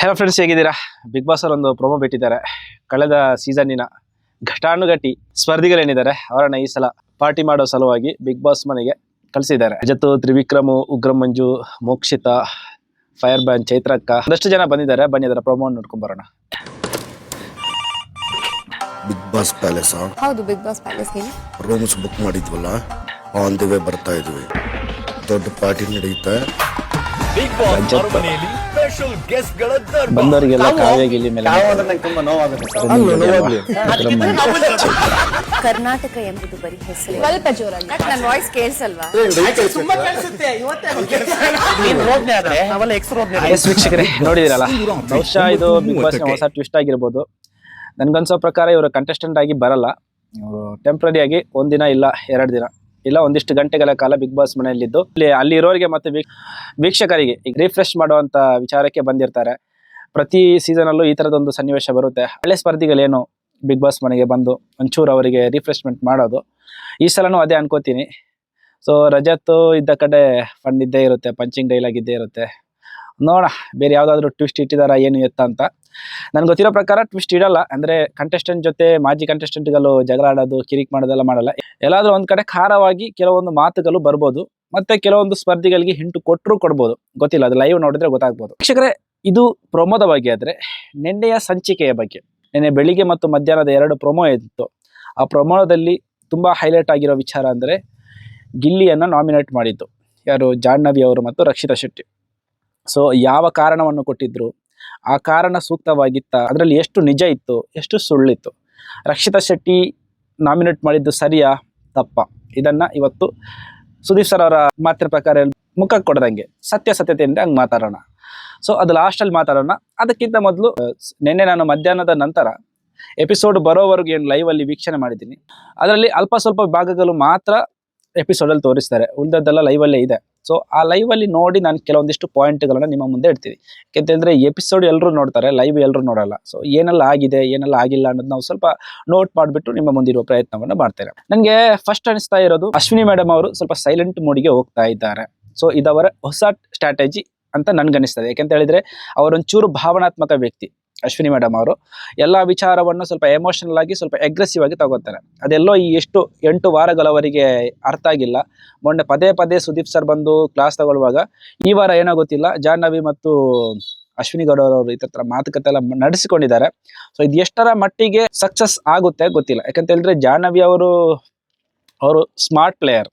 Hello friends ಹೇಗಿದ್ದೀರಾ? Bigg Boss ಅವ್ರ ಒಂದು ಪ್ರೊಮೋ ಬಿಟ್ಟಿದ್ದಾರೆ. ಕಳೆದ ಸೀಸನ್ನಿನ ಘಟಾನುಘಟಿ ಸ್ಪರ್ಧಿಗಳೇನಿದ್ದಾರೆ ಅವರನ್ನ ಈ ಸಲ ಪಾರ್ಟಿ ಮಾಡೋ ಸಲುವಾಗಿ ಬಿಗ್ ಬಾಸ್ ಮನೆಗೆ ಕಳಿಸಿದ್ದಾರೆ. ಜತ್ತು ತ್ರಿವಿಕ್ರಮು ಉಗ್ರ ಮಂಜು ಮೋಕ್ಷಿತ ಫೈರ್ ಬ್ಯಾನ್ ಚೈತ್ರಕ್ಕ ಒಂದಷ್ಟು ಜನ ಬಂದಿದ್ದಾರೆ. ಬನ್ನಿ ಅದರ ಪ್ರೊಮೋ ನೋಡ್ಕೊಂಡ್ ಬರೋಣ. ಬಿಗ್ ಬಾಸ್ ಪ್ಯಾಲೇಸ್ ಹೌದು ಬಿಗ್ ಬಾಸ್ ಪ್ಯಾಲೇಸ್ ಹೇಳಿ. ರೂಮ್ಸ್ ಬುಕ್ ಮಾಡಿದ್ವಲ್ಲ? ಆನ್ ದಿ ವೇ ಬರ್ತಾ ಇದ್ವಿ. ದೊಡ್ಡ ಪಾರ್ಟಿ ನಡೆಯುತ್ತೆ. ರಂಜಪ್ಪ. ಬಂದವರಿಗೆಲ್ಲ ಕಾವ್ಯ ಗಿಲ್ಲಿ ಮೇಲೆ. ಕರ್ನಾಟಕ ಎಂಬುದು ಬರೀ ಹೆಸರು. ಸ್ವಲ್ಪ ಜೋರಾಗಿ. ನನ್ನ ವಾಯ್ಸ್ ಕೇಳಿಸಲ್ವಾ? ಎಸ್ ವೀಕ್ಷಕರೇ ನೋಡಿದಿರಲ್ಲ? ಬಹುಶಃ ಇದು ಬಿಗ್ ಬಾಸ್ ಹೊಸ ಟ್ವಿಸ್ಟ್ ಆಗಿರ್ಬೋದು. ನನ್ಗನ್ಸೋ ಪ್ರಕಾರ ಇವರು ಕಂಟೆಸ್ಟೆಂಟ್ ಆಗಿ ಬರಲ್ಲ. ಇವರು ಟೆಂಪ್ರರಿ ಆಗಿ ಒಂದಿನ ಇಲ್ಲ ಎರಡು ದಿನ. ಇಲ್ಲ, ಒಂದಿಷ್ಟು ಗಂಟೆಗಳ ಕಾಲ ಬಿಗ್ ಬಾಸ್ ಮನೆಯಲ್ಲಿದ್ದು. ಇಲ್ಲಿ ಅಲ್ಲಿ ಇರೋರಿಗೆ ಮತ್ತೆ ವೀಕ್- ವೀಕ್ಷಕರಿಗೆ ಈಗ ರಿಫ್ರೆಶ್ ಮಾಡುವಂತ ವಿಚಾರಕ್ಕೆ ಬಂದಿರ್ತಾರೆ. ಪ್ರತಿ ಸೀಸನ್ ಅಲ್ಲೂ ಈ ತರದೊಂದು ಸನ್ನಿವೇಶ ಬರುತ್ತೆ. ಹಳೆ ಸ್ಪರ್ಧಿಗಳೇನು ಬಿಗ್ ಬಾಸ್ ಮನೆಗೆ ಬಂದು ಒಂಚೂರು ಅವರಿಗೆ ರಿಫ್ರೆಶ್ಮೆಂಟ್ ಮಾಡೋದು? ಈ ಸಲನೂ ಅದೇ ಅನ್ಕೋತೀನಿ. ಸೊ ರಜತ್ತು ಇದ್ದ ಕಡೆ ಫಂಡ್ ಇದ್ದೇ ಇರುತ್ತೆ ಪಂಚಿಂಗ್ ಡೈಲಾಗ್ ಇದ್ದೇ ಇರುತ್ತೆ. ನೋಡ, ಬೇರೆ ಯಾವ್ದಾದ್ರು ಟ್ವಿಸ್ಟ್ ಇಟ್ಟಿದಾರ, ಏನು ಎತ್ತ ಅಂತ. ನನ್ಗೆ ಗೊತ್ತಿರೋ ಪ್ರಕಾರ ಟ್ವಿಸ್ಟ್ ಇಡಲ್ಲ, ಅಂದ್ರೆ ಕಂಟೆಸ್ಟೆಂಟ್ ಜೊತೆ ಮಾಜಿ ಕಂಟೆಸ್ಟೆಂಟ್ಗಳು ಜಗಳ ಆಡೋದು, ಕಿರಿಕ್ ಮಾಡೋದೆಲ್ಲ ಮಾಡಲ್ಲ. ಎಲ್ಲಾದ್ರೂ ಒಂದ್ ಕಡೆ ಖಾರವಾಗಿ ಕೆಲವೊಂದು ಮಾತುಗಳು ಬರ್ಬೋದು, ಮತ್ತೆ ಕೆಲವೊಂದು ಸ್ಪರ್ಧಿಗಳಿಗೆ ಹಿಂಟು ಕೊಟ್ಟರು ಕೊಡ್ಬೋದು. ಗೊತ್ತಿಲ್ಲ, ಅದು ಲೈವ್ ನೋಡಿದ್ರೆ ಗೊತ್ತಾಗ್ಬೋದು. ವೀಕ್ಷಕರೇ, ಇದು ಪ್ರೊಮೋದ ಬಗ್ಗೆ ಆದ್ರೆ, ನಿನ್ನೆಯ ಸಂಚಿಕೆಯ ಬಗ್ಗೆ. ನಿನ್ನೆ ಬೆಳಿಗ್ಗೆ ಮತ್ತು ಮಧ್ಯಾಹ್ನದ ಎರಡು ಪ್ರೊಮೋ ಇತ್ತು. ಆ ಪ್ರೊಮೋದಲ್ಲಿ ತುಂಬಾ ಹೈಲೈಟ್ ಆಗಿರೋ ವಿಚಾರ ಅಂದ್ರೆ, ಗಿಲ್ಲಿಯನ್ನ ನಾಮಿನೇಟ್ ಮಾಡಿದ್ದು. ಯಾರು, ಜಾಹ್ನವಿ ಅವರು ಮತ್ತು ರಕ್ಷಿತಾ ಶೆಟ್ಟಿ. ಸೊ ಯಾವ ಕಾರಣವನ್ನು ಕೊಟ್ಟಿದ್ರು? ಆ ಕಾರಣ ಸೂಕ್ತವಾಗಿತ್ತ? ಅದರಲ್ಲಿ ಎಷ್ಟು ನಿಜ ಇತ್ತು? ಎಷ್ಟು ಸುಳ್ಳಿತ್ತು? ರಕ್ಷಿತಾ ಶೆಟ್ಟಿ ನಾಮಿನೇಟ್ ಮಾಡಿದ್ದು ಸರಿಯಾ? ತಪ್ಪ? ಇದನ್ನ ಇವತ್ತು ಸುದೀಪ್ ಸರ್ ಅವರ ಮಾತಿನ ಪ್ರಕಾರ ಮುಖಕ್ಕೆ ಕೊಡದಂಗೆ, ಸತ್ಯ ಸತ್ಯತೆಯಿಂದ ಹಂಗೆ ಮಾತಾಡೋಣ. ಸೊ ಅದು ಲಾಸ್ಟಲ್ಲಿ ಮಾತಾಡೋಣ. ಅದಕ್ಕಿಂತ ಮೊದಲು, ನಿನ್ನೆ ನಾನು ಮಧ್ಯಾಹ್ನದ ನಂತರ ಎಪಿಸೋಡ್ ಬರೋವರೆಗೂ ಏನು ಲೈವಲ್ಲಿ ವೀಕ್ಷಣೆ ಮಾಡಿದ್ದೀನಿ. ಅದರಲ್ಲಿ ಅಲ್ಪ ಸ್ವಲ್ಪ ಭಾಗಗಳು ಮಾತ್ರ ಎಪಿಸೋಡಲ್ಲಿ ತೋರಿಸ್ತಾರೆ. ಉಳಿದದ್ದೆಲ್ಲ ಲೈವಲ್ಲೇ ಇದೆ. ಸೊ ಆ ಲೈವಲ್ಲಿ ನೋಡಿ ನಾನು ಕೆಲವೊಂದಿಷ್ಟು ಪಾಯಿಂಟ್ಗಳನ್ನು ನಿಮ್ಮ ಮುಂದೆ ಇಡ್ತೀವಿ ಯಾಕೆಂತಂದರೆ ಎಪಿಸೋಡ್ ಎಲ್ಲರೂ ನೋಡ್ತಾರೆ ಲೈವ್ ಎಲ್ಲರೂ ನೋಡಲ್ಲ. ಸೊ ಏನೆಲ್ಲ ಆಗಿದೆ, ಏನೆಲ್ಲ ಆಗಿಲ್ಲ ಅನ್ನೋದು ನಾವು ಸ್ವಲ್ಪ ನೋಟ್ ಮಾಡಿಬಿಟ್ಟು ನಿಮ್ಮ ಮುಂದಿರುವ ಪ್ರಯತ್ನವನ್ನು ಮಾಡ್ತೇನೆ. ನನಗೆ ಫಸ್ಟ್ ಅನಿಸ್ತಾ ಇರೋದು ಅಶ್ವಿನಿ ಮೇಡಮ್ ಅವರು ಸ್ವಲ್ಪ ಸೈಲೆಂಟ್ ಮೂಡಿಗೆ ಹೋಗ್ತಾ ಇದ್ದಾರೆ. ಸೊ ಇದವರ ಹೊಸ ಸ್ಟ್ರಾಟಜಿ ಅಂತ ನನ್ಗನಿಸ್ತದೆ. ಯಾಕೆಂತ ಹೇಳಿದ್ರೆ, ಅವರೊಂಚೂರು ಭಾವನಾತ್ಮಕ ವ್ಯಕ್ತಿ. ಅಶ್ವಿನಿ ಮೇಡಮ್ ಅವರು. ಎಲ್ಲ ವಿಚಾರವನ್ನು ಸ್ವಲ್ಪ ಎಮೋಷನಲ್ ಆಗಿ, ಸ್ವಲ್ಪ ಅಗ್ರೆಸಿವ್ ಆಗಿ ತಗೋತಾರೆ. ಅದೆಲ್ಲೋ ಈ ಎಷ್ಟು ಎಂಟು ವಾರಗಳವರಿಗೆ ಅರ್ಥ ಆಗಿಲ್ಲ. ಮೊನ್ನೆ ಪದೇ ಪದೇ ಸುದೀಪ್ ಸರ್ ಬಂದು ಕ್ಲಾಸ್ ತಗೊಳ್ಳುವಾಗ, ಈ ವಾರ ಏನೋ ಗೊತ್ತಿಲ್ಲ. ಜಾಹ್ನವಿ ಮತ್ತು ಅಶ್ವಿನಿ ಗೌಡ ಅವರು ಈ ತರ ಮಾತುಕತೆ ಎಲ್ಲ ನಡೆಸಿಕೊಂಡಿದ್ದಾರೆ. ಸೊ ಇದು ಎಷ್ಟರ ಮಟ್ಟಿಗೆ ಸಕ್ಸಸ್ ಆಗುತ್ತೆ ಗೊತ್ತಿಲ್ಲ. ಯಾಕಂತ ಹೇಳಿದ್ರೆ ಜಾಹ್ನವಿ ಅವರು ಅವರು ಸ್ಮಾರ್ಟ್ ಪ್ಲೇಯರ್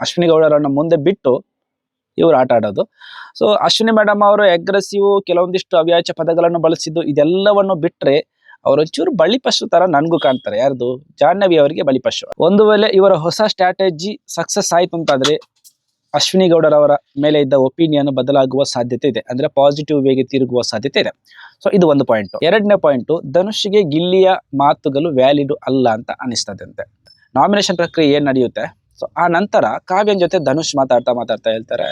ಅಶ್ವಿನಿ ಗೌಡರನ್ನ ಮುಂದೆ ಬಿಟ್ಟು ಇವರು ಆಟ ಆಡೋದು. ಸೊ ಅಶ್ವಿನಿ ಮೇಡಮ್ ಅವರು ಅಗ್ರೆಸಿವ್ ಕೆಲವೊಂದಿಷ್ಟು ಅವ್ಯಾಚ ಪದಗಳನ್ನು ಬಳಸಿದ್ದು ಇದೆಲ್ಲವನ್ನು ಬಿಟ್ರೆ ಅವರೊಂಚೂರು ಬಳಿಪಶು ತರ ನನ್ಗೂ ಕಾಣ್ತಾರೆ. ಯಾರ್ದು? ಜಾಹ್ನವಿ ಅವರಿಗೆ ಬಲಿಪಶು ಒಂದು ವೇಳೆ ಇವರ ಹೊಸ ಸ್ಟ್ರಾಟಜಿ ಸಕ್ಸಸ್ ಆಯ್ತು ಅಂತಾದ್ರೆ ಅಶ್ವಿನಿ ಗೌಡರವರ ಮೇಲೆ ಇದ್ದ ಒಪಿನಿಯನ್ ಬದಲಾಗುವ ಸಾಧ್ಯತೆ ಇದೆ. ಅಂದ್ರೆ ಪಾಸಿಟಿವ್ ವೇಗೆ ತಿರುಗುವ ಸಾಧ್ಯತೆ ಇದೆ. ಸೊ ಇದು ಒಂದು ಪಾಯಿಂಟ್ ಎರಡನೇ ಪಾಯಿಂಟ್ ಧನುಷ್ಗೆ ಗಿಲ್ಲಿಯ ಮಾತುಗಳು ವ್ಯಾಲಿಡ್ ಅಲ್ಲ ಅಂತ ಅನಿಸ್ತದಂತೆ. ನಾಮಿನೇಷನ್ ಪ್ರಕ್ರಿಯೆ ಏನ್ ನಡೆಯುತ್ತೆ? ಸೊ ಆ ನಂತರ ಕಾವ್ಯನ್ ಜೊತೆ ಧನುಷ್ ಮಾತಾಡ್ತಾ ಮಾತಾಡ್ತಾ ಹೇಳ್ತಾರೆ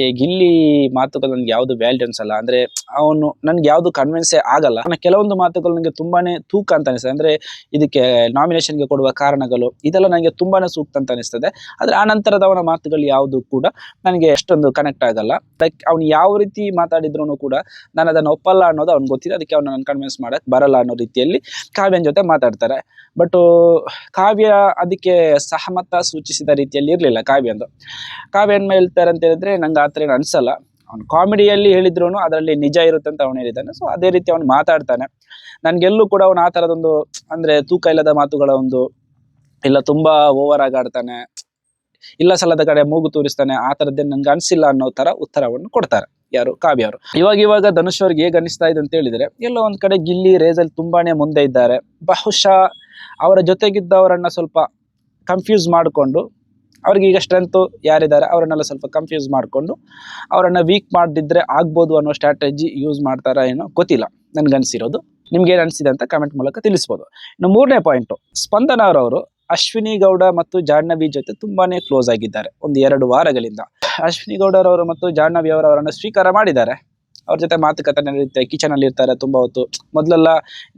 ಈ ಗಿಲ್ಲಿ ಮಾತುಗಳು ನನ್ಗೆ ಯಾವುದು ವ್ಯಾಲ್ಯೂ ಅನ್ಸಲ್ಲ ಅಂದ್ರೆ ಅವನು ನನ್ಗೆ ಯಾವ್ದು ಕನ್ವಿನ್ಸೇ ಆಗಲ್ಲ. ನನ್ನ ಕೆಲವೊಂದು ಮಾತುಗಳು ನನಗೆ ತುಂಬಾನೇ ತೂಕ ಅಂತ ಅನಿಸ್ತದೆ. ಅಂದ್ರೆ ಇದಕ್ಕೆ ನಾಮಿನೇಷನ್ಗೆ ಕೊಡುವ ಕಾರಣಗಳು, ಇದೆಲ್ಲ ನನಗೆ ತುಂಬಾನೇ ಸೂಕ್ತ ಅಂತ ಅನಿಸ್ತದೆ. ಆದ್ರೆ ಆ ನಂತರದ ಅವನ ಮಾತುಗಳು ಯಾವುದು ಕೂಡ ನನಗೆ ಅಷ್ಟೊಂದು ಕನೆಕ್ಟ್ ಆಗಲ್ಲ. ಲೈಕ್ ಅವ್ನು ಯಾವ ರೀತಿ ಮಾತಾಡಿದ್ರು ಕೂಡ ನಾನು ಅದನ್ನ ಒಪ್ಪಲ್ಲ ಅನ್ನೋದು ಅವ್ನು ಗೊತ್ತಿದೆ ಅದಕ್ಕೆ ಅವ್ನ ನನ್ನ ಕನ್ವಿನ್ಸ್ ಮಾಡಕ್ ಬರಲ್ಲ ಅನ್ನೋ ರೀತಿಯಲ್ಲಿ ಕಾವ್ಯನ ಜೊತೆ ಮಾತಾಡ್ತಾರೆ. ಬಟ್ ಕಾವ್ಯ ಅದಕ್ಕೆ ಸಹಮತ ಸೂಚಿಸಿದ ರೀತಿಯಲ್ಲಿ ಇರಲಿಲ್ಲ ಕಾವ್ಯ ಅಂದು. ಕಾವ್ಯ ಏನ್ ಹೇಳ್ತಾರೆ ಅಂತ ಹೇಳಿದ್ರೆ, ನಂಗೆ ಆ ಥರ ಏನು ಅನ್ಸಲ್ಲ. ಅವ್ನು ಕಾಮಿಡಿಯಲ್ಲಿ ಹೇಳಿದ್ರು ಅದರಲ್ಲಿ ನಿಜ ಇರುತ್ತೆ ಅಂತ ಅವನು ಹೇಳಿದ್ದಾನೆ. ಸೊ ಅದೇ ರೀತಿ ಅವನು ಮಾತಾಡ್ತಾನೆ. ನನ್ಗೆಲ್ಲೂ ಕೂಡ ಅವನು ಆ ಥರದೊಂದು, ಅಂದ್ರೆ ತೂಕ ಇಲ್ಲದ ಮಾತುಗಳ ಒಂದು, ಇಲ್ಲ ತುಂಬಾ ಓವರ್ ಆಗಾಡ್ತಾನೆ ಇಲ್ಲ ಸಲದ ಕಡೆ ಮೂಗು ತೂರಿಸ್ತಾನೆ, ಆ ಥರದ್ದೇ ನಂಗೆ ಅನ್ಸಿಲ್ಲ ಅನ್ನೋ ತರ ಉತ್ತರವನ್ನು ಕೊಡ್ತಾರೆ ಯಾರು? ಕಾವ್ಯ ಇವಾಗ ಇವಾಗ ಧನುಷ್ ಅವ್ರಿಗೆ ಹೇಗೆ ಅನಿಸ್ತಾ ಇದೆ ಅಂತ ಹೇಳಿದ್ರೆ, ಎಲ್ಲೋ ಒಂದ್ ಕಡೆ ಗಿಲ್ಲಿ ರೇಸಲ್ಲಿ ತುಂಬಾನೇ ಮುಂದೆ ಇದ್ದಾರೆ. ಬಹುಶಃ ಅವರ ಜೊತೆಗಿದ್ದವರನ್ನ ಸ್ವಲ್ಪ ಕನ್ಫ್ಯೂಸ್ ಮಾಡಿಕೊಂಡು, ಅವ್ರಿಗೆ ಈಗ ಸ್ಟ್ರೆಂತು ಯಾರಿದ್ದಾರೆ ಅವರನ್ನೆಲ್ಲ ಸ್ವಲ್ಪ ಕನ್ಫ್ಯೂಸ್ ಮಾಡಿಕೊಂಡು, ಅವರನ್ನು ವೀಕ್ ಮಾಡಿದ್ರೆ ಆಗ್ಬೋದು ಅನ್ನೋ ಸ್ಟ್ರಾಟಜಿ ಯೂಸ್ ಮಾಡ್ತಾರ ಏನೋ ಗೊತ್ತಿಲ್ಲ ನನಗನ್ಸಿರೋದು ನಿಮ್ಗೆ ಏನು ಅನ್ಸಿದೆ ಅಂತ ಕಮೆಂಟ್ ಮೂಲಕ ತಿಳಿಸ್ಬೋದು. ಇನ್ನು ಮೂರನೇ ಪಾಯಿಂಟು ಸ್ಪಂದನ ಅವರವರು ಅಶ್ವಿನಿ ಗೌಡ ಮತ್ತು ಜಾಹ್ನವಿ ಜೊತೆ ತುಂಬಾನೇ ಕ್ಲೋಸ್ ಆಗಿದ್ದಾರೆ, ಒಂದು ಎರಡು ವಾರಗಳಿಂದ. ಅಶ್ವಿನಿ ಗೌಡರವರು ಮತ್ತು ಜಾಹ್ನವಿ ಅವರು ಅವರನ್ನು ಸ್ವೀಕಾರ ಮಾಡಿದ್ದಾರೆ. ಅವ್ರ ಜೊತೆ ಮಾತುಕತೆ ನಡೆಯುತ್ತೆ ಕಿಚನ್ ಅಲ್ಲಿ ಇರ್ತಾರೆ ತುಂಬಾ ಹೊತ್ತು. ಮೊದಲೆಲ್ಲ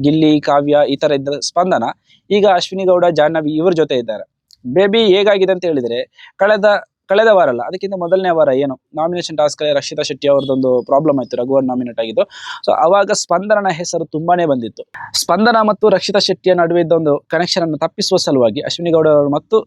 ಗಿಲ್ಲಿ, ಕಾವ್ಯ ಈ ಥರ ಇದ್ದ ಸ್ಪಂದನ, ಈಗ ಅಶ್ವಿನಿ ಗೌಡ, ಜಾಹ್ನವಿ ಇವ್ರ ಜೊತೆ ಇದ್ದಾರೆ. ಬೇಬಿ ಹೇಗಾಗಿದೆ ಅಂತ ಹೇಳಿದ್ರೆ ಕಳೆದ ಕಳೆದ ವಾರ ಅಲ್ಲ ಅದಕ್ಕಿಂತ ಮೊದಲನೇ ವಾರ ಏನು? ನಾಮಿನೇಷನ್ ಟಾಸ್ಕ್ ರಕ್ಷಿತಾ ಶೆಟ್ಟಿ ಅವ್ರದ್ದೊಂದು ಪ್ರಾಬ್ಲಮ್ ಆಯ್ತು, ರಘುವರ್ ನಾಮಿನೇಟ್ ಆಗಿದ್ದು. ಸೊ ಅವಾಗ ಸ್ಪಂದನ ಹೆಸರು ತುಂಬಾನೇ ಬಂದಿತ್ತು. ಸ್ಪಂದನ ಮತ್ತು ರಕ್ಷಿತಾ ಶೆಟ್ಟಿಯ ನಡುವೆ ಇದ್ದೊಂದು ಕನೆಕ್ಷನ್ ಅನ್ನು ತಪ್ಪಿಸುವ ಸಲುವಾಗಿ ಅಶ್ವಿನಿ ಗೌಡ ಅವರು ಮತ್ತು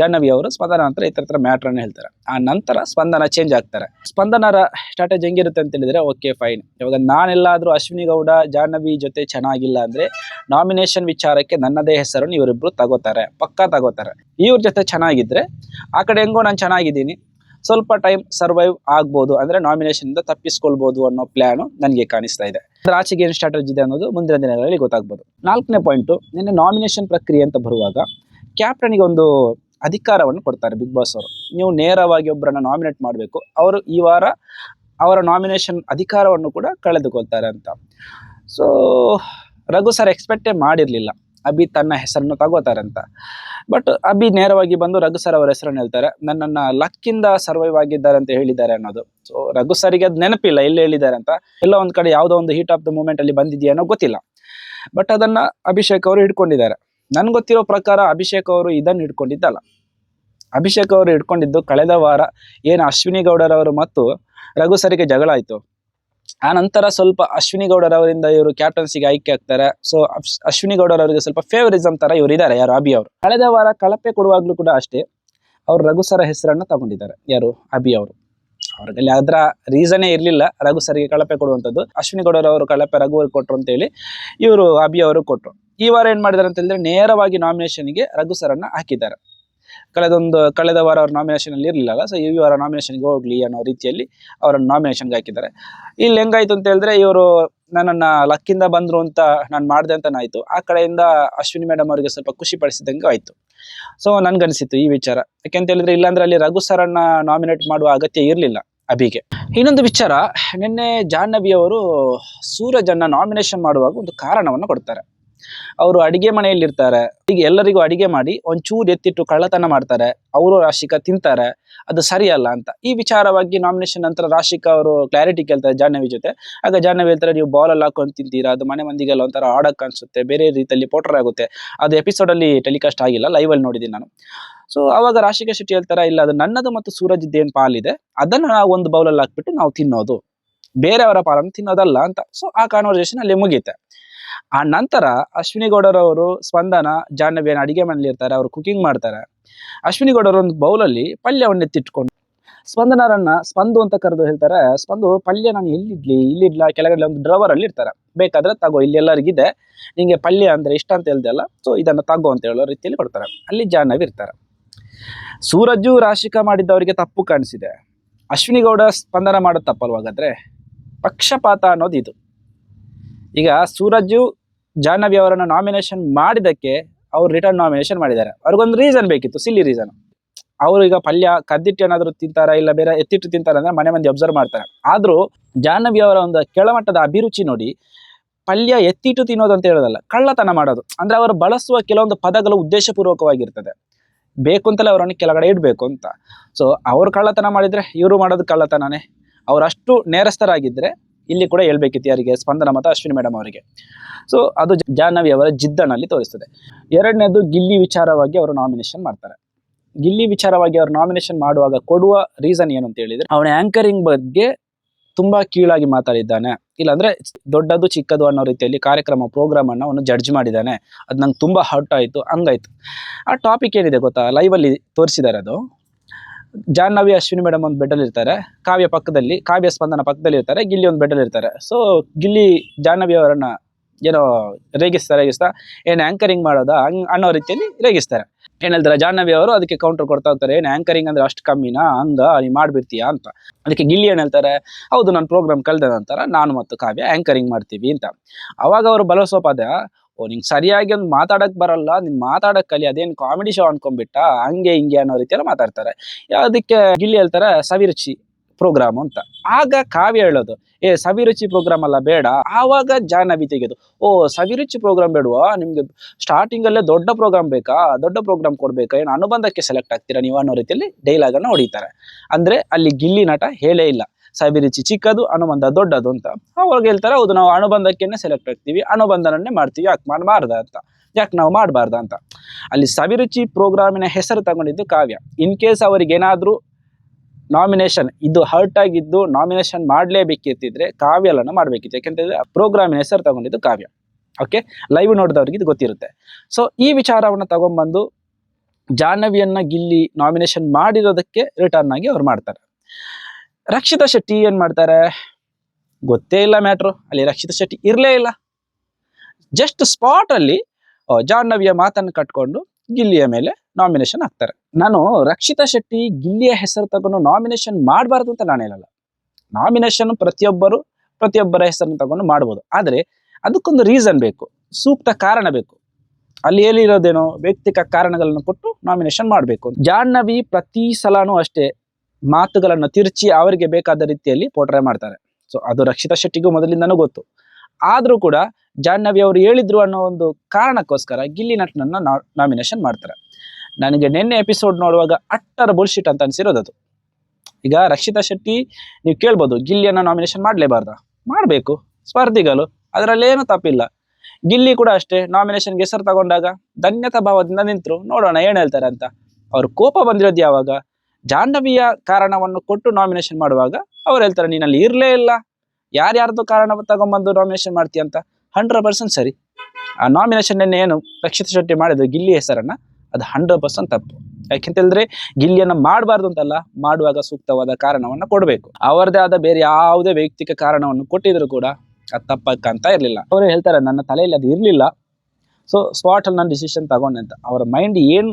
ಜಾಹ್ನವಿ ಅವರು ಸ್ಪಂದನ ನಂತರ ಈ ತರ ಮ್ಯಾಟರ್ ಅನ್ನು ಹೇಳ್ತಾರೆ. ಆ ನಂತರ ಸ್ಪಂದನ ಚೇಂಜ್ ಆಗ್ತಾರೆ. ಸ್ಪಂದನರ ಸ್ಟ್ರಾಟಜಿ ಹೆಂಗಿರುತ್ತೆ ಅಂತ ಹೇಳಿದ್ರೆ ಓಕೆ ಫೈನ್ ಇವಾಗ ನಾನೆಲ್ಲಾದ್ರೂ ಅಶ್ವಿನಿ ಗೌಡ, ಜಾಹ್ನವಿ ಜೊತೆ ಚೆನ್ನಾಗಿಲ್ಲ ಅಂದ್ರೆ ನಾಮಿನೇಷನ್ ವಿಚಾರಕ್ಕೆ ನನ್ನದೇ ಹೆಸರನ್ನು ಇವರಿಬ್ರು ತಗೋತಾರೆ, ಪಕ್ಕಾ ತಗೋತಾರೆ. ಇವ್ರ ಜೊತೆ ಚೆನ್ನಾಗಿದ್ರೆ, ಆ ಕಡೆ ಹೆಂಗೋ ನಾನು ಚೆನ್ನಾಗಿದ್ದೀನಿ. ಸ್ವಲ್ಪ ಟೈಮ್ ಸರ್ವೈವ್ ಆಗ್ಬೋದು. ಅಂದ್ರೆ ನಾಮಿನೇಷನ್ ಇಂದ ತಪ್ಪಿಸ್ಕೊಳ್ಬಹುದು ಅನ್ನೋ ಪ್ಲಾನ್ ನನಗೆ ಕಾಣಿಸ್ತಾ ಇದೆ. ಅದ್ರ ಏನು ಸ್ಟ್ರಾಟಜಿ ಇದೆ ಅನ್ನೋದು ಮುಂದಿನ ದಿನಗಳಲ್ಲಿ ಗೊತ್ತಾಗ್ಬೋದು. ನಾಲ್ಕನೇ ಪಾಯಿಂಟ್ ನಿನ್ನೆ ನಾಮಿನೇಷನ್ ಪ್ರಕ್ರಿಯೆ ಅಂತ ಬರುವಾಗ ಕ್ಯಾಪ್ಟನಿಗೆ ಒಂದು ಅಧಿಕಾರವನ್ನು ಕೊಡ್ತಾರೆ ಬಿಗ್ ಬಾಸ್ ಅವರು. ನೀವು ನೇರವಾಗಿ ಒಬ್ಬರನ್ನ ನಾಮಿನೇಟ್ ಮಾಡಬೇಕು. ಅವರು ಈ ವಾರ ಅವರ ನಾಮಿನೇಷನ್ ಅಧಿಕಾರವನ್ನು ಕೂಡ ಕಳೆದುಕೊಳ್ತಾರೆ ಅಂತ. ಸೊ ರಘು ಸರ್ ಎಕ್ಸ್ಪೆಕ್ಟೇ ಮಾಡಿರಲಿಲ್ಲ. ಅಭಿ ತನ್ನ ಹೆಸರನ್ನು ತಗೋತಾರೆ ಅಂತ ಬಟ್ ಅಭಿ ನೇರವಾಗಿ ಬಂದು ರಘು ಸರ್ ಅವರ ಹೆಸರನ್ನು ಹೇಳ್ತಾರೆ. ನನ್ನನ್ನು ಲಕ್ಕಿಂದ ಸರ್ವೈವ್ ಆಗಿದ್ದಾರೆ ಅಂತ ಹೇಳಿದ್ದಾರೆ ಅನ್ನೋದು. ಸೊ ರಘು ಸರಿಗೆ ಅದು ನೆನಪಿಲ್ಲ, ಎಲ್ಲಿ ಹೇಳಿದ್ದಾರೆ ಅಂತ. ಎಲ್ಲ ಒಂದು ಕಡೆ ಯಾವುದೋ ಒಂದು ಹೀಟ್ ಆಫ್ ದ ಮೂಮೆಂಟ್ ಅಲ್ಲಿ ಅನ್ನೋ ಗೊತ್ತಿಲ್ಲ. ಬಟ್ ಅದನ್ನ ಅಭಿಷೇಕ್ ಅವರು ಹಿಡ್ಕೊಂಡಿದ್ದಾರೆ. ನನ್ಗೆ ಗೊತ್ತಿರೋ ಪ್ರಕಾರ ಅಭಿಷೇಕ್ ಅವರು ಇದನ್ನು ಹಿಡ್ಕೊಂಡಿದ್ದಲ್ಲ. ಅಭಿಷೇಕ್ ಅವರು ಹಿಡ್ಕೊಂಡಿದ್ದು ಕಳೆದ ವಾರ ಏನು ಅಶ್ವಿನಿ ಗೌಡರವರು ಮತ್ತು ರಘು ಸರಿಗೆ ಜಗಳ ಆಯ್ತು. ಆ ನಂತರ ಸ್ವಲ್ಪ ಅಶ್ವಿನಿ ಗೌಡರವರಿಂದ ಇವರು ಕ್ಯಾಪ್ಟನ್ಸಿಗೆ ಆಯ್ಕೆ ಆಗ್ತಾರೆ. ಸೊ ಅಶ್ವಿನಿ ಗೌಡರವರಿಗೆ ಸ್ವಲ್ಪ ಫೇವರಿಸಮ್ ತರ ಇವರು ಇದ್ದಾರೆ ಯಾರು? ಅಭಿ ಅವರು. ಕಳೆದ ವಾರ ಕಳಪೆ ಕೊಡುವಾಗ್ಲೂ ಕೂಡ ಅಷ್ಟೇ, ಅವ್ರು ರಘು ಸರ ಹೆಸರನ್ನ ತಗೊಂಡಿದ್ದಾರೆ. ಯಾರು? ಅಭಿ ಅವರು. ಅವ್ರಲ್ಲಿ ಅದರ ರೀಸನೇ ಇರಲಿಲ್ಲ, ರಘು ಸರಿಗೆ ಕಳಪೆ ಕೊಡುವಂಥದ್ದು. ಅಶ್ವಿನಿ ಗೌಡರವರು ಕಳಪೆ ರಘು ಅವ್ರಿಗೆ ಕೊಟ್ರು ಅಂತ ಹೇಳಿ ಇವರು ಅಭಿ ಅವರು ಕೊಟ್ರು. ಈ ವಾರ ಏನ್ ಮಾಡಿದ್ದಾರೆ ಅಂತ ಹೇಳಿದ್ರೆ ನೇರವಾಗಿ ನಾಮಿನೇಷನ್ಗೆ ರಘು ಸರನ್ನ ಹಾಕಿದ್ದಾರೆ. ಕಳೆದೊಂದು, ಕಳೆದ ವಾರ ಅವ್ರ ನಾಮಿನೇಷನ್ ಅಲ್ಲಿ ಇರಲಿಲ್ಲ ಸೊ ಈ ವಾರ ನಾಮಿನೇಷನ್ಗೆ ಹೋಗ್ಲಿ ಅನ್ನೋ ರೀತಿಯಲ್ಲಿ ಅವರನ್ನು ನಾಮಿನೇಷನ್ಗೆ ಹಾಕಿದ್ದಾರೆ. ಇಲ್ಲಿ ಹೆಂಗಾಯ್ತು ಅಂತ ಹೇಳಿದ್ರೆ ಇವರು ನನ್ನನ್ನ ಲಕ್ಕಿಂದ ಬಂದ್ರು ಅಂತ ನಾನು ಮಾಡಿದೆ ಅಂತ ಆಯಿತು. ಆ ಕಡೆಯಿಂದ ಅಶ್ವಿನಿ ಮೇಡಮ್ ಅವರಿಗೆ ಸ್ವಲ್ಪ ಖುಷಿ ಪಡಿಸಿದಂಗೆ ಆಯ್ತು. ಸೊ ನನ್ಗನ್ಸಿತ್ತು ಈ ವಿಚಾರ. ಯಾಕೆಂತ ಹೇಳಿದ್ರೆ ಇಲ್ಲಾಂದ್ರೆ ಅಲ್ಲಿ ರಘು ಸರನ್ನ ನಾಮಿನೇಟ್ ಮಾಡುವ ಅಗತ್ಯ ಇರಲಿಲ್ಲ ಅಭಿಗೆ. ಇನ್ನೊಂದು ವಿಚಾರ, ನಿನ್ನೆ ಜಾಹ್ನವಿ ಅವರು ಸೂರಜನ್ನ ನಾಮಿನೇಷನ್ ಮಾಡುವಾಗ ಒಂದು ಕಾರಣವನ್ನು ಕೊಡ್ತಾರೆ. ಅವರು ಅಡಿಗೆ ಮನೆಯಲ್ಲಿ ಇರ್ತಾರೆ. ಈಗ ಎಲ್ಲರಿಗೂ ಅಡಿಗೆ ಮಾಡಿ ಒಂಚೂರು ಎತ್ತಿಟ್ಟು ಕಳ್ಳತನ ಮಾಡ್ತಾರೆ. ಅವರು ರಾಶಿಕಾ ತಿಂತಾರೆ. ಅದು ಸರಿಯಲ್ಲ ಅಂತ. ಈ ವಿಚಾರವಾಗಿ ನಾಮಿನೇಷನ್ ನಂತರ ರಾಶಿಕಾ ಅವರು ಕ್ಲಾರಿಟಿ ಕೇಳ್ತಾರೆ ಜಾಹ್ನವಿ ಜೊತೆ. ಆಗ ಜಾಹ್ನವಿ ಹೇಳ್ತಾರೆ, ನೀವು ಬಾಲ್ ಅಲ್ಲಿ ಹಾಕೊಂಡು ತಿಂತೀರಾ? ಅದು ಮನೆ ಮಂದಿಗೆಲ್ಲ ಒಂಥರ ಆಡಕ್ ಅನ್ಸುತ್ತೆ ಬೇರೆ ರೀತಿಯಲ್ಲಿ ಪೋಟರ್ ಆಗುತ್ತೆ. ಅದು ಎಪಿಸೋಡ್ ಅಲ್ಲಿ ಟೆಲಿಕಾಸ್ಟ್ ಆಗಿಲ್ಲ. ಲೈವ್ ಅಲ್ಲಿ ನೋಡಿದ್ದೀನಿ ನಾನು. ಸೊ ಅವಾಗ ರಾಶಿಕಾ ಶೆಟ್ಟಿ ಹೇಳ್ತಾರೆ, ಇಲ್ಲ, ಅದು ನನ್ನದು ಮತ್ತು ಸೂರಜ್ ಏನ್ ಪಾಲಿದೆ. ಅದನ್ನ ನಾವು ಒಂದು ಬೌಲಲ್ಲಿ ಹಾಕ್ಬಿಟ್ಟು ನಾವು ತಿನ್ನೋದು. ಬೇರೆಯವರ ಪಾಲನ್ನು ತಿನ್ನೋದಲ್ಲ ಅಂತ. ಸೊ ಆ ಕಾನ್ವರ್ಸೇಷನ್ ಅಲ್ಲಿ ಮುಗೀತೆ ಆ ನಂತರ ಅಶ್ವಿನಿ ಗೌಡರವರು ಸ್ಪಂದನ ಜಾಹ್ನವಿ ಏನು ಅಡಿಗೆ ಮನೇಲಿ ಇರ್ತಾರೆ ಅವರು ಕುಕಿಂಗ್ ಮಾಡ್ತಾರೆ. ಅಶ್ವಿನಿ ಗೌಡರು ಒಂದು ಬೌಲಲ್ಲಿ ಪಲ್ಯವನ್ನು ಎತ್ತಿಟ್ಕೊಂಡು ಸ್ಪಂದನರನ್ನ ಸ್ಪಂದು ಅಂತ ಕರೆದು ಹೇಳ್ತಾರೆ, ಸ್ಪಂದು, ಪಲ್ಯ ನಾನು ಎಲ್ಲಿಡ್ಲಿ? ಇಲ್ಲಿಡ್ಲ? ಕೆಳಗಡೆ ಒಂದು ಡ್ರವರ್ ಅಲ್ಲಿ ಇರ್ತಾರೆ ಬೇಕಾದ್ರೆ ತಗೋ, ಇಲ್ಲಿ ಎಲ್ಲರಿಗಿದೆ. ನಿಂಗೆ ಪಲ್ಯ ಅಂದ್ರೆ ಇಷ್ಟ ಅಂತ ಹೇಳ್ದಲ್ಲ ಸೊ ಇದನ್ನ ತಗೋ ಅಂತ ಹೇಳೋ ರೀತಿಯಲ್ಲಿ ಕೊಡ್ತಾರೆ. ಅಲ್ಲಿ ಜಾಹ್ನವಿ ಇರ್ತಾರೆ. ಸೂರಜ್ಜು ರಾಶಿಕಾ ಮಾಡಿದ್ದವರಿಗೆ ತಪ್ಪು ಕಾಣಿಸಿದೆ. ಅಶ್ವಿನಿ ಗೌಡ ಸ್ಪಂದನ ಮಾಡೋದು ತಪ್ಪಲ್ವಾಗಾದ್ರೆ ಪಕ್ಷಪಾತ ಅನ್ನೋದು ಇದು. ಈಗ ಸೂರಜು ಜಾಹ್ನವಿ ಅವರನ್ನು ನಾಮಿನೇಷನ್ ಮಾಡಿದಕ್ಕೆ ಅವ್ರು ರಿಟರ್ನ್ ನಾಮಿನೇಷನ್ ಮಾಡಿದ್ದಾರೆ. ಅವ್ರಿಗೊಂದು ರೀಸನ್ ಬೇಕಿತ್ತು ಸಿಲ್ಲಿ ರೀಸನ್ ಅವರು ಈಗ ಪಲ್ಯ ಕದ್ದಿಟ್ಟು ಏನಾದರೂ ತಿಂತಾರ ಇಲ್ಲ ಬೇರೆ ಎತ್ತಿಟ್ಟು ತಿಂತಾರ ಅಂದ್ರೆ ಮನೆ ಮಂದಿ ಅಬ್ಸರ್ವ್ ಮಾಡ್ತಾರೆ. ಆದರೂ ಜಾಹ್ನವಿ ಅವರ ಒಂದು ಕೆಳಮಟ್ಟದ ಅಭಿರುಚಿ ನೋಡಿ, ಪಲ್ಯ ಎತ್ತಿಟ್ಟು ತಿನ್ನೋದು ಅಂತ ಹೇಳೋದಲ್ಲ, ಕಳ್ಳತನ ಮಾಡೋದು. ಅಂದ್ರೆ ಅವರು ಬಳಸುವ ಕೆಲವೊಂದು ಪದಗಳು ಉದ್ದೇಶಪೂರ್ವಕವಾಗಿರ್ತದೆ. ಬೇಕು ಅಂತಲೇ ಅವರನ್ನು ಕೆಳಗಡೆ ಇಡಬೇಕು ಅಂತ. ಸೊ ಅವ್ರು ಕಳ್ಳತನ ಮಾಡಿದರೆ ಇವರು ಮಾಡೋದು ಕಳ್ಳತನನೇ. ಅವರಷ್ಟು ನೇರಸ್ಥರಾಗಿದ್ರೆ ಇಲ್ಲಿ ಕೂಡ ಹೇಳ್ಬೇಕಿತ್ತು ಯಾರಿಗೆ? ಸ್ಪಂದನ ಮತ್ತು ಅಶ್ವಿನಿ ಮೇಡಮ್ ಅವರಿಗೆ. ಸೊ ಅದು ಜಾಹ್ನವಿ ಅವರ ಜಿದ್ದನಲ್ಲಿ ತೋರಿಸ್ತದೆ. ಎರಡನೇದು ಗಿಲ್ಲಿ ವಿಚಾರವಾಗಿ ಅವರು ನಾಮಿನೇಷನ್ ಮಾಡ್ತಾರೆ. ಗಿಲ್ಲಿ ವಿಚಾರವಾಗಿ ಅವರು ನಾಮಿನೇಷನ್ ಮಾಡುವಾಗ ಕೊಡುವ ರೀಸನ್ ಏನು ಅಂತ ಹೇಳಿದ್ರೆ, ಅವನ ಆಂಕರಿಂಗ್ ಬಗ್ಗೆ ತುಂಬಾ ಕೀಳಾಗಿ ಮಾತಾಡಿದ್ದಾನೆ. ಇಲ್ಲಾಂದ್ರೆ ದೊಡ್ಡದು ಚಿಕ್ಕದು ಅನ್ನೋ ರೀತಿಯಲ್ಲಿ ಕಾರ್ಯಕ್ರಮ ಪ್ರೋಗ್ರಾಮ್ ಅನ್ನ ಅವನು ಜಡ್ಜ್ ಮಾಡಿದ್ದಾನೆ. ಅದು ನಂಗೆ ತುಂಬಾ ಹರ್ಟ್ ಆಯ್ತು, ಹಂಗಾಯ್ತು. ಆ ಟಾಪಿಕ್ ಏನಿದೆ ಗೊತ್ತಾ? ಲೈವ್ ಅಲ್ಲಿ ತೋರಿಸಿದ್ದಾರೆ ಅದು. ಜಾಹ್ನವಿ, ಅಶ್ವಿನಿ ಮೇಡಮ್ ಒಂದು ಬೆಡ್ಡಲ್ಲಿ ಇರ್ತಾರೆ. ಕಾವ್ಯ ಪಕ್ಕದಲ್ಲಿ, ಕಾವ್ಯ ಸ್ಪಂದನ ಪಕ್ಕದಲ್ಲಿ ಇರ್ತಾರೆ. ಗಿಲ್ಲಿ ಒಂದು ಬೆಡ್ಡಲ್ಲಿ ಇರ್ತಾರೆ. ಸೊ ಗಿಲ್ಲಿ ಜಾಹ್ನವಿ ಅವರನ್ನ ಏನೋ ರೇಗಿಸ್ತಾ ರೇಗಿಸ್ತಾ, ಏನು ಆಂಕರಿಂಗ್ ಮಾಡೋದಾ ಹಂಗ್ ಅನ್ನೋ ರೀತಿಯಲ್ಲಿ ರೇಗಿಸ್ತಾರೆ. ಏನ್ ಹೇಳ್ತಾರೆ, ಜಾಹ್ನವಿ ಅವರು ಅದಕ್ಕೆ ಕೌಂಟರ್ ಕೊಡ್ತಾ ಹೋಗ್ತಾರೆ. ಏನು ಆಂಕರಿಂಗ್ ಅಂದ್ರೆ ಅಷ್ಟು ಕಮ್ಮಿನಾ? ಹಂಗ? ನೀ ಮಾಡಿಬಿಡ್ತೀಯಾ ಅಂತ. ಅದಕ್ಕೆ ಗಿಲ್ಲಿ ಏನ್ ಹೇಳ್ತಾರೆ, ಹೌದು, ನಾನು ಪ್ರೋಗ್ರಾಮ್ ಕಲ್ದ ನಂತರ ನಾನು ಮತ್ತು ಕಾವ್ಯ ಆಂಕರಿಂಗ್ ಮಾಡ್ತೀವಿ ಅಂತ. ಅವಾಗ ಅವರು ಬಳಸೋ ಪದ ಓ, ನಿಂಗೆ ಸರಿಯಾಗಿ ಒಂದು ಮಾತಾಡಕ್ ಬರಲ್ಲ, ನೀನು ಮಾತಾಡಕ್ ಕಲಿ, ಅದೇನು ಕಾಮಿಡಿ ಶೋ ಅನ್ಕೊಂಡ್ಬಿಟ್ಟ, ಹಂಗೆ ಹಿಂಗೆ ಅನ್ನೋ ರೀತಿಯಲ್ಲಿ ಮಾತಾಡ್ತಾರೆ. ಅದಕ್ಕೆ ಗಿಲ್ಲಿ ಹೇಳ್ತಾರೆ, ಸವಿರುಚಿ ಪ್ರೋಗ್ರಾಮ್ ಅಂತ. ಆಗ ಕಾವ್ಯ ಹೇಳೋದು, ಏ, ಸವಿರುಚಿ ಪ್ರೋಗ್ರಾಮ್ ಅಲ್ಲ, ಬೇಡ. ಆವಾಗ ಜಾಹ್ನವಿ ತೆಗೆದು, ಓ, ಸವಿರುಚಿ ಪ್ರೋಗ್ರಾಮ್ ಬೇಡವಾ? ನಿಮ್ಗೆ ಸ್ಟಾರ್ಟಿಂಗ್ ಅಲ್ಲೇ ದೊಡ್ಡ ಪ್ರೋಗ್ರಾಮ್ ಬೇಕಾ? ದೊಡ್ಡ ಪ್ರೋಗ್ರಾಮ್ ಕೊಡ್ಬೇಕಾ? ಏನು ಅನುಬಂಧಕ್ಕೆ ಸೆಲೆಕ್ಟ್ ಆಗ್ತೀರಾ ನೀವು ಅನ್ನೋ ರೀತಿಯಲ್ಲಿ ಡೈಲಾಗ್ ಅನ್ನ ಹೊಡಿತಾರೆ. ಅಂದ್ರೆ ಅಲ್ಲಿ ಗಿಲ್ಲಿ ನಟ ಹೇಳೇ ಇಲ್ಲ. ಸವಿರುಚಿ ಚಿಕ್ಕದು, ಅನುಬಂಧ ದೊಡ್ಡದು ಅಂತ. ಅವಾಗ ಹೇಳ್ತಾರೆ, ಹೌದು, ನಾವು ಅನುಬಂಧಕ್ಕೇನೆ ಸೆಲೆಕ್ಟ್ ಆಗ್ತೀವಿ, ಅನುಬಂಧನನ್ನೇ ಮಾಡ್ತೀವಿ, ಯಾಕೆ ಮಾಡಬಾರ್ದ ಅಂತ. ಯಾಕೆ ನಾವು ಮಾಡಬಾರ್ದ ಅಂತ. ಅಲ್ಲಿ ಸವಿರುಚಿ ಪ್ರೋಗ್ರಾಮಿನ ಹೆಸರು ತಗೊಂಡಿದ್ದು ಕಾವ್ಯ. ಇನ್ ಕೇಸ್ ಅವರಿಗೇನಾದರೂ ನಾಮಿನೇಷನ್ ಇದು ಹರ್ಟ್ ಆಗಿದ್ದು ನಾಮಿನೇಷನ್ ಮಾಡಲೇಬೇಕಿತ್ತಿದ್ರೆ ಕಾವ್ಯಲನ್ನು ಮಾಡಬೇಕಿತ್ತು. ಯಾಕೆಂತಂದರೆ ಪ್ರೋಗ್ರಾಮಿನ ಹೆಸರು ತಗೊಂಡಿದ್ದು ಕಾವ್ಯ. ಓಕೆ ಲೈವ್ ನೋಡಿದವ್ರಿಗೆ ಇದು ಗೊತ್ತಿರುತ್ತೆ. ಸೊ ಈ ವಿಚಾರವನ್ನು ತಗೊಂಬಂದು ಜಾಹ್ನವಿಯನ್ನ ಗಿಲ್ಲಿ ನಾಮಿನೇಷನ್ ಮಾಡಿರೋದಕ್ಕೆ ರಿಟರ್ನ್ ಆಗಿ ಅವ್ರು ಮಾಡ್ತಾರೆ. ರಕ್ಷಿತಾ ಶೆಟ್ಟಿ ಏನು ಮಾಡ್ತಾರೆ? ಗೊತ್ತೇ ಇಲ್ಲ ಮ್ಯಾಟ್ರು ಅಲ್ಲಿ ರಕ್ಷಿತಾ ಶೆಟ್ಟಿ ಇರಲೇ ಇಲ್ಲ. ಜಸ್ಟ್ ಸ್ಪಾಟಲ್ಲಿ ಜಾಹ್ನವಿಯ ಮಾತನ್ನು ಕಟ್ಕೊಂಡು ಗಿಲ್ಲಿಯ ಮೇಲೆ ನಾಮಿನೇಷನ್ ಹಾಕ್ತಾರೆ. ನಾನು ರಕ್ಷಿತಾ ಶೆಟ್ಟಿ ಗಿಲ್ಲಿಯ ಹೆಸರು ತಗೊಂಡು ನಾಮಿನೇಷನ್ ಮಾಡಬಾರ್ದು ಅಂತ ನಾನು ಹೇಳಲ್ಲ. ನಾಮಿನೇಷನ್ ಪ್ರತಿಯೊಬ್ಬರು ಪ್ರತಿಯೊಬ್ಬರ ಹೆಸರನ್ನು ತಗೊಂಡು ಮಾಡ್ಬೋದು. ಆದರೆ ಅದಕ್ಕೊಂದು ರೀಸನ್ ಬೇಕು, ಸೂಕ್ತ ಕಾರಣ ಬೇಕು. ಅಲ್ಲಿ ಹೇಳಿರೋದೇನೋ ವೈಯಕ್ತಿಕ ಕಾರಣಗಳನ್ನು ಕೊಟ್ಟು ನಾಮಿನೇಷನ್ ಮಾಡಬೇಕು ಜಾಹ್ನವಿ ಪ್ರತಿ ಸಲನೂ ಅಷ್ಟೇ ಮಾತುಗಳನ್ನು ತಿರುಚಿ ಅವರಿಗೆ ಬೇಕಾದ ರೀತಿಯಲ್ಲಿ ಪೋಟ್ರೆ ಮಾಡ್ತಾರೆ. ಸೊ ಅದು ರಕ್ಷಿತಾ ಶೆಟ್ಟಿಗೂ ಮೊದಲಿಂದನೂ ಗೊತ್ತು. ಆದರೂ ಕೂಡ ಜಾಹ್ನವಿ ಅವರು ಹೇಳಿದ್ರು ಅನ್ನೋ ಒಂದು ಕಾರಣಕ್ಕೋಸ್ಕರ ಗಿಲ್ಲಿ ನಟನನ್ನು ನಾಮಿನೇಷನ್ ಮಾಡ್ತಾರೆ. ನನಗೆ ನಿನ್ನೆ ಎಪಿಸೋಡ್ ನೋಡುವಾಗ ಅಟ್ಟರ ಬುಲ್ಶಿಟ್ ಅಂತ ಅನ್ಸಿರೋದು ಅದು. ಈಗ ರಕ್ಷಿತಾ ಶೆಟ್ಟಿ, ನೀವು ಕೇಳ್ಬೋದು, ಗಿಲ್ಲಿಯನ್ನು ನಾಮಿನೇಷನ್ ಮಾಡಲೇಬಾರ್ದ? ಮಾಡಬೇಕು. ಸ್ಪರ್ಧಿಗಳು, ಅದರಲ್ಲೇನು ತಪ್ಪಿಲ್ಲ. ಗಿಲ್ಲಿ ಕೂಡ ಅಷ್ಟೇ ನಾಮಿನೇಷನ್ಗೆ ಹೆಸರು ತಗೊಂಡಾಗ ಧನ್ಯತಾ ಭಾವದಿಂದ ನಿಂತರು. ನೋಡೋಣ ಏನು ಹೇಳ್ತಾರೆ ಅಂತ. ಅವ್ರ ಕೋಪ ಬಂದಿರೋದು ಯಾವಾಗ? ಜಾಹ್ನವಿಯ ಕಾರಣವನ್ನು ಕೊಟ್ಟು ನಾಮಿನೇಷನ್ ಮಾಡುವಾಗ ಅವ್ರು ಹೇಳ್ತಾರೆ, ನೀನಲ್ಲಿ ಇರಲೇ ಇಲ್ಲ. ಯಾರ್ಯಾರ್ದು ಕಾರಣ ತಗೊಂಬಂದು ನಾಮಿನೇಷನ್ ಮಾಡ್ತೀಯ ಅಂತ? ಹಂಡ್ರೆಡ್ ಪರ್ಸೆಂಟ್ ಸರಿ. ಆ ನಾಮಿನೇಷನ್ ಏನು ರಕ್ಷಿತ ಶೆಟ್ಟಿ ಮಾಡಿದ್ರು ಗಿಲ್ಲಿ ಹೆಸರನ್ನ? ಅದು ಹಂಡ್ರೆಡ್ ಪರ್ಸೆಂಟ್ ತಪ್ಪು. ಹೇಳಿದ್ರೆ ಗಿಲ್ಲಿಯನ್ನ ಮಾಡಬಾರ್ದು ಅಂತಲ್ಲ, ಮಾಡುವಾಗ ಸೂಕ್ತವಾದ ಕಾರಣವನ್ನ ಕೊಡಬೇಕು. ಅವರದೇ ಆದ ಬೇರೆ ಯಾವುದೇ ವೈಯಕ್ತಿಕ ಕಾರಣವನ್ನು ಕೊಟ್ಟಿದ್ರು ಕೂಡ ಅದು ತಪ್ಪಕ್ಕಂತ ಇರಲಿಲ್ಲ. ಅವರು ಹೇಳ್ತಾರೆ, ನನ್ನ ತಲೆಯಲ್ಲಿ ಅದು ಇರಲಿಲ್ಲ. ಸೊ ಸ್ಪಾಟಲ್ಲಿ ನಾನು ಡಿಸಿಷನ್ ತಗೊಂಡೆ ಅಂತ. ಅವರ ಮೈಂಡ್ ಏನು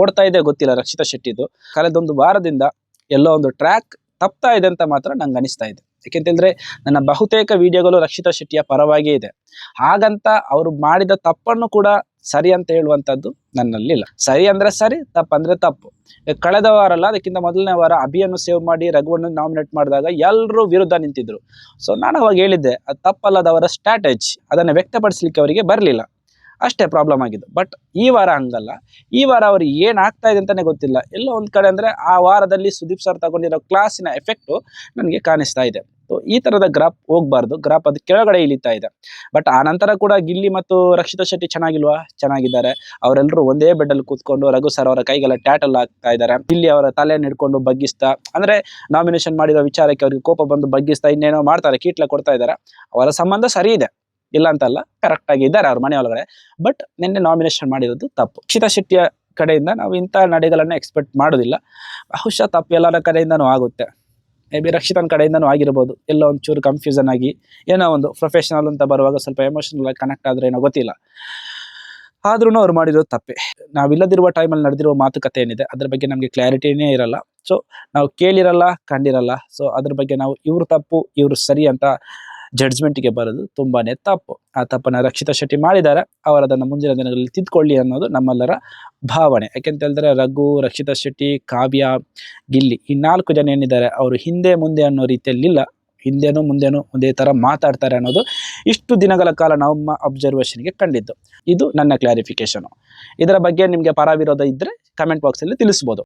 ಓಡ್ತಾ ಇದೆ ಗೊತ್ತಿಲ್ಲ ರಕ್ಷಿತಾ ಶೆಟ್ಟಿದು. ಕಳೆದೊಂದು ವಾರದಿಂದ ಎಲ್ಲೋ ಒಂದು ಟ್ರ್ಯಾಕ್ ತಪ್ತಾ ಇದೆ ಅಂತ ಮಾತ್ರ ನಂಗೆ ಅನಿಸ್ತಾ ಇದೆ. ಯಾಕೆಂತಂದ್ರೆ ನನ್ನ ಬಹುತೇಕ ವಿಡಿಯೋಗಳು ರಕ್ಷಿತಾ ಶೆಟ್ಟಿಯ ಪರವಾಗಿ ಇದೆ. ಹಾಗಂತ ಅವರು ಮಾಡಿದ ತಪ್ಪನ್ನು ಕೂಡ ಸರಿ ಅಂತ ಹೇಳುವಂಥದ್ದು ನನ್ನಲ್ಲಿಲ್ಲ ಸರಿ ಅಂದ್ರೆ ಸರಿ ತಪ್ಪಂದ್ರೆ ತಪ್ಪು. ಕಳೆದ ವಾರ ಅಲ್ಲ ಅದಕ್ಕಿಂತ ಮೊದಲನೇ ವಾರ ಅಭಿಯನ್ನು ಸೇವ್ ಮಾಡಿ ರಘುವನ್ನು ನಾಮಿನೇಟ್ ಮಾಡಿದಾಗ ಎಲ್ಲರೂ ವಿರುದ್ಧ ನಿಂತಿದ್ರು. ಸೊ ನಾನು ಅವಾಗ ಹೇಳಿದ್ದೆ, ಅದು ತಪ್ಪಲ್ಲದವರ ಸ್ಟ್ರಾಟಜಿ ಅದನ್ನು ವ್ಯಕ್ತಪಡಿಸ್ಲಿಕ್ಕೆ ಅವರಿಗೆ ಬರಲಿಲ್ಲ. ಅಷ್ಟೇ ಪ್ರಾಬ್ಲಮ್ ಆಗಿದ್ದು. ಬಟ್ ಈ ವಾರ ಹಂಗಲ್ಲ. ಈ ವಾರ ಅವ್ರಿಗೆ ಏನಾಗ್ತಾ ಇದೆ ಅಂತಾನೆ ಗೊತ್ತಿಲ್ಲ. ಎಲ್ಲೋ ಒಂದು ಕಡೆ ಅಂದರೆ ಆ ವಾರದಲ್ಲಿ ಸುದೀಪ್ ಸರ್ ತಗೊಂಡಿರೋ ಕ್ಲಾಸಿನ ಎಫೆಕ್ಟು ನನಗೆ ಕಾಣಿಸ್ತಾ ಇದೆ. ಸೊ ಈ ತರದ ಗ್ರಾಪ್ ಹೋಗ್ಬಾರ್ದು. ಗ್ರಾಪ್ ಅದು ಕೆಳಗಡೆ ಇಳಿತಾ ಇದೆ. ಬಟ್ ಆ ನಂತರ ಕೂಡ ಗಿಲ್ಲಿ ಮತ್ತು ರಕ್ಷಿತಾ ಶೆಟ್ಟಿ ಚೆನ್ನಾಗಿಲ್ವಾ? ಚೆನ್ನಾಗಿದ್ದಾರೆ. ಅವರೆಲ್ಲರೂ ಒಂದೇ ಬೆಡ್ಡಲ್ಲಿ ಕೂತ್ಕೊಂಡು ರಘು ಸರ್ ಅವರ ಕೈಗೆಲ್ಲ ಟ್ಯಾಟಲ್ ಆಗ್ತಾ ಇದ್ದಾರೆ. ಗಿಲ್ಲಿ ಅವರ ತಲೆಯನ್ನು ಹಿಡ್ಕೊಂಡು ಬಗ್ಗಿಸ್ತಾ, ಅಂದರೆ ನಾಮಿನೇಷನ್ ಮಾಡಿರೋ ವಿಚಾರಕ್ಕೆ ಅವ್ರಿಗೆ ಕೋಪ ಬಂದು ಬಗ್ಗಿಸ್ತಾ ಇನ್ನೇನೋ ಮಾಡ್ತಾರೆ, ಕೀಟ್ಲ ಕೊಡ್ತಾ ಇದ್ದಾರೆ. ಅವರ ಸಂಬಂಧ ಸರಿ ಇದೆ. ಇಲ್ಲ ಅಂತಲ್ಲ ಕರೆಕ್ಟ್ ಆಗಿ ಇದ್ದಾರೆ ಅವ್ರ ಮನೆ ಒಳಗಡೆ. ಬಟ್ ನಿನ್ನೆ ನಾಮಿನೇಷನ್ ಮಾಡಿರೋದು ತಪ್ಪು. ರಕ್ಷಿತಾ ಶೆಟ್ಟಿಯ ಕಡೆಯಿಂದ ನಾವು ಇಂಥ ನಡೆಗಳನ್ನು ಎಕ್ಸ್ಪೆಕ್ಟ್ ಮಾಡೋದಿಲ್ಲ. ಬಹುಶಃ ತಪ್ಪು ಎಲ್ಲರ ಕಡೆಯಿಂದನೂ ಆಗುತ್ತೆ. ಮೇ ಬಿ ರಕ್ಷಿತನ ಕಡೆಯಿಂದನೂ ಆಗಿರ್ಬೋದು. ಎಲ್ಲೋ ಒಂಚೂರು ಕನ್ಫ್ಯೂಷನ್ ಆಗಿ, ಏನೋ ಒಂದು ಪ್ರೊಫೆಷನಲ್ ಅಂತ ಬರುವಾಗ ಸ್ವಲ್ಪ ಎಮೋಷನಲ್ ಆಗಿ ಕನೆಕ್ಟ್ ಆದರೆ ಏನೋ ಗೊತ್ತಿಲ್ಲ. ಆದ್ರೂ ಅವ್ರು ಮಾಡಿರೋದು ತಪ್ಪೆ. ನಾವಿಲ್ಲದಿರುವ ಟೈಮಲ್ಲಿ ನಡೆದಿರುವ ಮಾತುಕತೆ ಏನಿದೆ, ಅದ್ರ ಬಗ್ಗೆ ನಮಗೆ ಕ್ಲಾರಿಟಿನೇ ಇರಲ್ಲ. ಸೊ ನಾವು ಕೇಳಿರಲ್ಲ, ಕಂಡಿರಲ್ಲ. ಸೊ ಅದ್ರ ಬಗ್ಗೆ ನಾವು ಇವರು ತಪ್ಪು, ಇವರು ಸರಿ ಅಂತ ಜಡ್ಜ್ಮೆಂಟ್ಗೆ ಬರೋದು ತುಂಬಾನೇ ತಪ್ಪು. ಆ ತಪ್ಪನ್ನು ರಕ್ಷಿತಾ ಶೆಟ್ಟಿ ಮಾಡಿದ್ದಾರೆ. ಅವರು ಅದನ್ನು ಮುಂದಿನ ದಿನಗಳಲ್ಲಿ ತಿದ್ಕೊಳ್ಳಿ ಅನ್ನೋದು ನಮ್ಮೆಲ್ಲರ ಭಾವನೆ. ಯಾಕೆಂತ ಹೇಳಿದ್ರೆ ರಘು, ರಕ್ಷಿತಾ ಶೆಟ್ಟಿ, ಕಾವ್ಯ, ಗಿಲ್ಲಿ ಈ ನಾಲ್ಕು ಜನ ಏನಿದ್ದಾರೆ ಅವರು ಹಿಂದೆ ಮುಂದೆ ಅನ್ನೋ ರೀತಿಯಲ್ಲಿಲ್ಲ ಹಿಂದೆನೂ ಮುಂದೆನೂ ಒಂದೇ ಥರ ಮಾತಾಡ್ತಾರೆ ಅನ್ನೋದು ಇಷ್ಟು ದಿನಗಳ ಕಾಲ ನಮ್ಮ ಅಬ್ಸರ್ವೇಷನ್ಗೆ ಕಂಡಿದ್ದು. ಇದು ನನ್ನ ಕ್ಲಾರಿಫಿಕೇಶನ್ ಇದರ ಬಗ್ಗೆ ನಿಮಗೆ ಪರ ವಿರೋಧ ಇದ್ದರೆ ಕಮೆಂಟ್ ಬಾಕ್ಸಲ್ಲಿ ತಿಳಿಸ್ಬೋದು.